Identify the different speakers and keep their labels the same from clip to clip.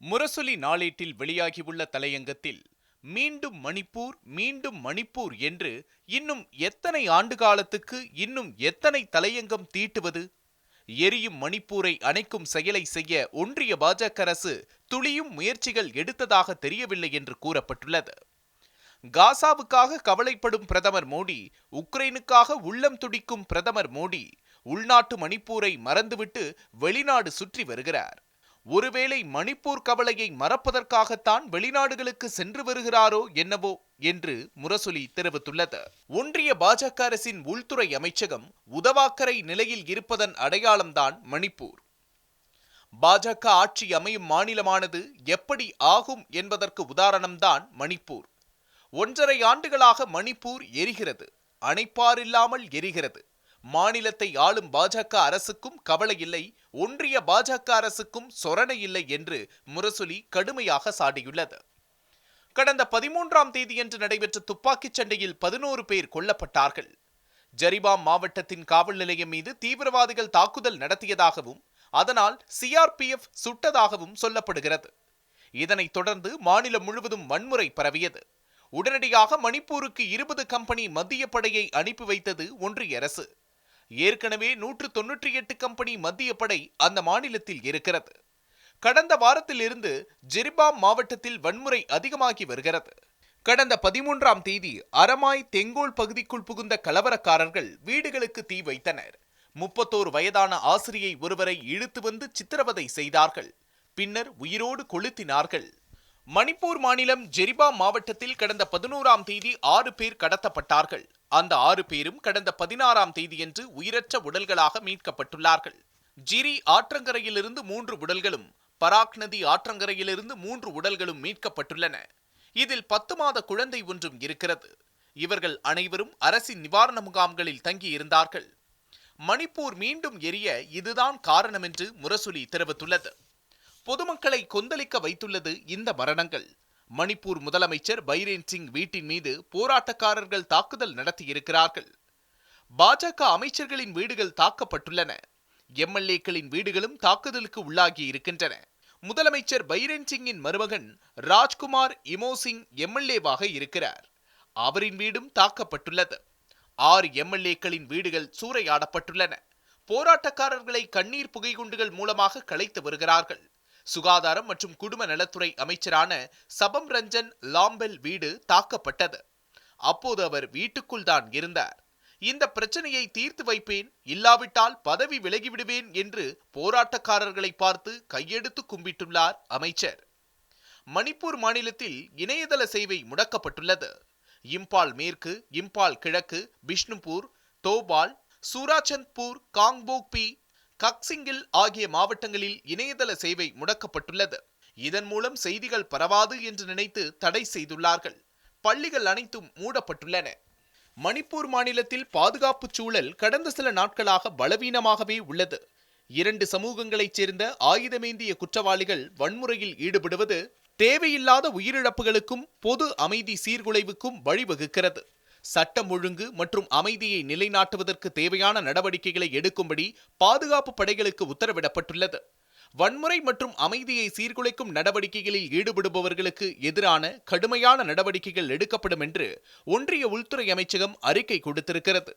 Speaker 1: முரசொலி நாளேட்டில் வெளியாகியுள்ள தலையங்கத்தில் மீண்டும் மணிப்பூர் மீண்டும் மணிப்பூர் என்று இன்னும் எத்தனை ஆண்டு காலத்துக்கு இன்னும் எத்தனை தலையங்கம் தீட்டுவது? எரியும் மணிப்பூரை அணைக்கும் செயலை செய்ய ஒன்றிய பாஜக அரசு துளியும் முயற்சிகள் எடுத்ததாக தெரியவில்லை என்று கூறப்பட்டுள்ளது. காசாவுக்காக கவலைப்படும் பிரதமர் மோடி உக்ரைனுக்காக உள்ளம் துடிக்கும் பிரதமர் மோடி உள்நாட்டு மணிப்பூரை மறந்துவிட்டு வெளிநாடு சுற்றி வருகிறார். ஒருவேளை மணிப்பூர் கவலையை மறப்பதற்காகத்தான் வெளிநாடுகளுக்கு சென்று வருகிறாரோ என்னவோ என்று முரசொலி தெரிவித்துள்ளது. ஒன்றிய பாஜக அரசின் உள்துறை அமைச்சகம் உதவாக்கரை நிலையில் இருப்பதன் அடையாளம்தான் மணிப்பூர். பாஜக ஆட்சி அமையும் மாநிலமானது எப்படி ஆகும் என்பதற்கு உதாரணம்தான் மணிப்பூர். ஒன்றரை ஆண்டுகளாக மணிப்பூர் எரிகிறது. அணைப்பாரில்லாமல் எரிகிறது. மாநிலத்தை ஆளும் பாஜக அரசுக்கும் கவலை இல்லை ஒன்றிய பாஜக அரசுக்கும் சொரணை இல்லை என்று முரசொலி கடுமையாக சாடியுள்ளது. கடந்த பதிமூன்றாம் தேதியன்று நடைபெற்ற துப்பாக்கிச் சண்டையில் பதினோரு பேர் கொல்லப்பட்டார்கள். ஜரிபாம் மாவட்டத்தின் காவல் நிலையம் மீது தீவிரவாதிகள் தாக்குதல் நடத்தியதாகவும் அதனால் சிஆர்பிஎஃப் சுட்டதாகவும் சொல்லப்படுகிறது. இதனைத் தொடர்ந்து மாநிலம் முழுவதும் வன்முறை பரவியது. உடனடியாக மணிப்பூருக்கு இருபது கம்பெனி மத்திய படையை அனுப்பி வைத்தது ஒன்றிய அரசு. ஏற்கனவே நூற்று தொன்னூற்றி எட்டு கம்பெனி மத்திய படை அந்த மாநிலத்தில் இருக்கிறது. கடந்த வாரத்திலிருந்து ஜெரிபாம் மாவட்டத்தில் வன்முறை அதிகமாகி வருகிறது. கடந்த பதிமூன்றாம் தேதி அரமாய் தெங்கோல் பகுதிக்குள் புகுந்த கலவரக்காரர்கள் வீடுகளுக்கு தீ வைத்தனர். முப்பத்தோரு வயதான ஆசிரியை ஒருவரை இழுத்து வந்து சித்திரவதை செய்தார்கள். பின்னர் உயிரோடு கொளுத்தினார்கள். மணிப்பூர் மாநிலம் ஜெரிபா மாவட்டத்தில் கடந்த பதினோராம் தேதி ஆறு பேர் கடத்தப்பட்டார்கள். அந்த ஆறு பேரும் கடந்த பதினாறாம் தேதியன்று உயிரற்ற உடல்களாக மீட்கப்பட்டுள்ளார்கள். ஜிரி ஆற்றங்கரையிலிருந்து மூன்று உடல்களும் பராக் நதி ஆற்றங்கரையிலிருந்து மூன்று உடல்களும் மீட்கப்பட்டுள்ளன. இதில் பத்து மாத குழந்தை ஒன்றும் இருக்கிறது. இவர்கள் அனைவரும் அரசின் நிவாரண முகாம்களில் தங்கியிருந்தார்கள். மணிப்பூர் மீண்டும் எரிய இதுதான் காரணம் என்று முரசொலி தெரிவித்துள்ளது. பொதுமக்களை கொந்தளிக்க வைத்துள்ளது இந்த மரணங்கள். மணிப்பூர் முதலமைச்சர் பைரேன் சிங் வீட்டின் மீது போராட்டக்காரர்கள் தாக்குதல் நடத்தியிருக்கிறார்கள். பாஜக அமைச்சர்களின் வீடுகள் தாக்கப்பட்டுள்ளன. எம்எல்ஏக்களின் வீடுகளும் தாக்குதலுக்கு உள்ளாகி இருக்கின்றன. முதலமைச்சர் பைரேன் சிங்கின் மருமகன் ராஜ்குமார் இமோசிங் எம்எல்ஏவாக இருக்கிறார். அவரின் வீடும் தாக்கப்பட்டுள்ளது. ஆறு எம்எல்ஏக்களின் வீடுகள் சூறையாடப்பட்டுள்ளன. போராட்டக்காரர்களை கண்ணீர் புகைகுண்டுகள் மூலமாக கலைத்து வருகிறார்கள். சுகாதாரம் மற்றும் குடும்ப நலத்துறை அமைச்சரான சபம் ரஞ்சன் லாம்பெல் வீடு தாக்கப்பட்டது. அப்போது அவர் வீட்டுக்குள் தான் இருந்தார். இந்த பிரச்சனையை தீர்த்து வைப்பேன் இல்லாவிட்டால் பதவி விலகிவிடுவேன் என்று போராட்டக்காரர்களை பார்த்து கையெடுத்து கும்பிட்டுள்ளார் அமைச்சர். மணிப்பூர் மாநிலத்தில் இணையதள சேவை முடக்கப்பட்டுள்ளது. இம்பால் மேற்கு இம்பால் கிழக்கு பிஷ்ணுபூர் தோபால் சூராச்சந்த்பூர் காங்போக்பி கக்சிங்கில் ஆகிய மாவட்டங்களில் இணையதள சேவை முடக்கப்பட்டுள்ளது. இதன் மூலம் செய்திகள் பரவாது என்று நினைத்து தடை செய்துள்ளார்கள். பள்ளிகள் அனைத்தும் மூடப்பட்டுள்ளன. மணிப்பூர் மாநிலத்தில் பாதுகாப்பு சூழல் கடந்த சில நாட்களாக பலவீனமாகவே உள்ளது. இரண்டு சமூகங்களைச் சேர்ந்த ஆயுதமேந்திய குற்றவாளிகள் வன்முறையில் ஈடுபடுவது தேவையில்லாத உயிரிழப்புகளுக்கும் பொது அமைதி சீர்குலைவுக்கும் வழிவகுக்கிறது. சட்டம் ஒழுங்கு மற்றும் அமைதியை நிலைநாட்டுவதற்கு தேவையான நடவடிக்கைகளை எடுக்கும்படி பாதுகாப்பு படைகளுக்கு உத்தரவிடப்பட்டுள்ளது. வன்முறை மற்றும் அமைதியை சீர்குலைக்கும் நடவடிக்கைகளில் ஈடுபடுபவர்களுக்கு எதிரான கடுமையான நடவடிக்கைகள் எடுக்கப்படும் என்று ஒன்றிய உள்துறை அமைச்சகம் அறிக்கை கொடுத்திருக்கிறது.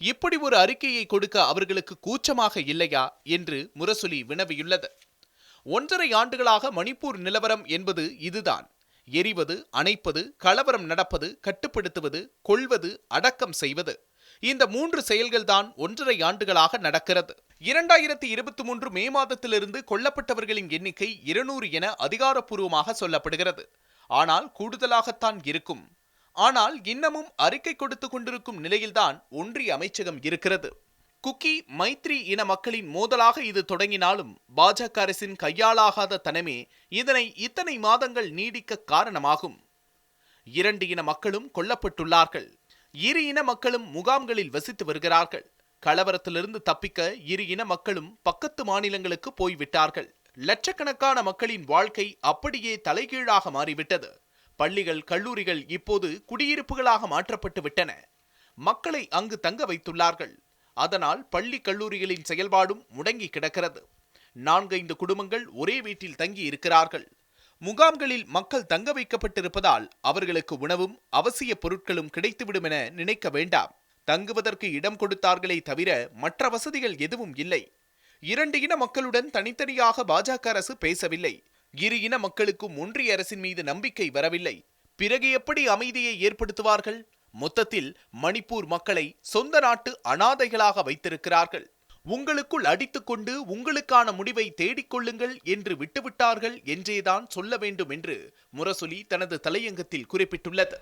Speaker 1: இப்படி ஒரு அறிக்கையை கொடுக்க அவர்களுக்கு கூச்சமாக இல்லையா என்று முரசொலி வினவியுள்ளது. ஒன்றரை ஆண்டுகளாக மணிப்பூர் நிலவரம் என்பது இதுதான். எரிவது அணைப்பது கலவரம் நடப்பது கட்டுப்படுத்துவது கொள்வது அடக்கம் செய்வது. இந்த மூன்று செயல்கள்தான் ஒன்றரை ஆண்டுகளாக நடக்கிறது. இரண்டாயிரத்தி இருபத்தி மூன்று மே மாதத்திலிருந்து கொல்லப்பட்டவர்களின் எண்ணிக்கை இருநூறு என அதிகாரப்பூர்வமாக சொல்லப்படுகிறது. ஆனால் கூடுதலாகத்தான் இருக்கும். ஆனால் இன்னமும் அறிக்கை கொடுத்து கொண்டிருக்கும் நிலையில்தான் ஒன்றிய அமைச்சகம் இருக்கிறது. குக்கி மைத்ரி இன மக்களின் மோதலாக இது தொடங்கினாலும் பாஜக அரசின் கையாளாகாத தனமே இதனை இத்தனை மாதங்கள் நீடிக்க காரணமாகும். இரண்டு இன மக்களும் கொல்லப்பட்டுள்ளார்கள். இரு இன மக்களும் முகாம்களில் வசித்து வருகிறார்கள். கலவரத்திலிருந்து தப்பிக்க இரு இன மக்களும் பக்கத்து மாநிலங்களுக்கு போய்விட்டார்கள். லட்சக்கணக்கான மக்களின் வாழ்க்கை அப்படியே தலைகீழாக மாறிவிட்டது. பள்ளிகள் கல்லூரிகள் இப்போது குடியிருப்புகளாக மாற்றப்பட்டு விட்டன மக்களை அங்கு தங்க வைத்துள்ளார்கள். அதனால் பள்ளி கல்லூரிகளின் செயல்பாடும் முடங்கி கிடக்கிறது. நான்கைந்து குடும்பங்கள் ஒரே வீட்டில் தங்கி இருக்கிறார்கள். முகாம்களில் மக்கள் தங்க வைக்கப்பட்டிருப்பதால் அவர்களுக்கு உணவும் அவசிய பொருட்களும் கிடைத்துவிடும் என நினைக்க வேண்டாம். தங்குவதற்கு இடம் கொடுத்தார்களே தவிர மற்ற வசதிகள் எதுவும் இல்லை. இரண்டு இன மக்களுடன் தனித்தனியாக பாஜக அரசு பேசவில்லை. இரு இன மக்களுக்கும் ஒன்றிய அரசின் மீது நம்பிக்கை வரவில்லை. பிறகு எப்படி அமைதியை ஏற்படுத்துவார்கள்? மொத்தத்தில் மணிப்பூர் மக்களை சொந்த நாட்டு அனாதைகளாக வைத்திருக்கிறார்கள். உங்களுக்குள் அடித்துக்கொண்டு உங்களுக்கான முடிவை தேடிக்கொள்ளுங்கள் என்று விட்டுவிட்டார்கள் என்றேதான் சொல்ல வேண்டும் என்று முரசொலி தனது தலையங்கத்தில் குறிப்பிட்டுள்ளது.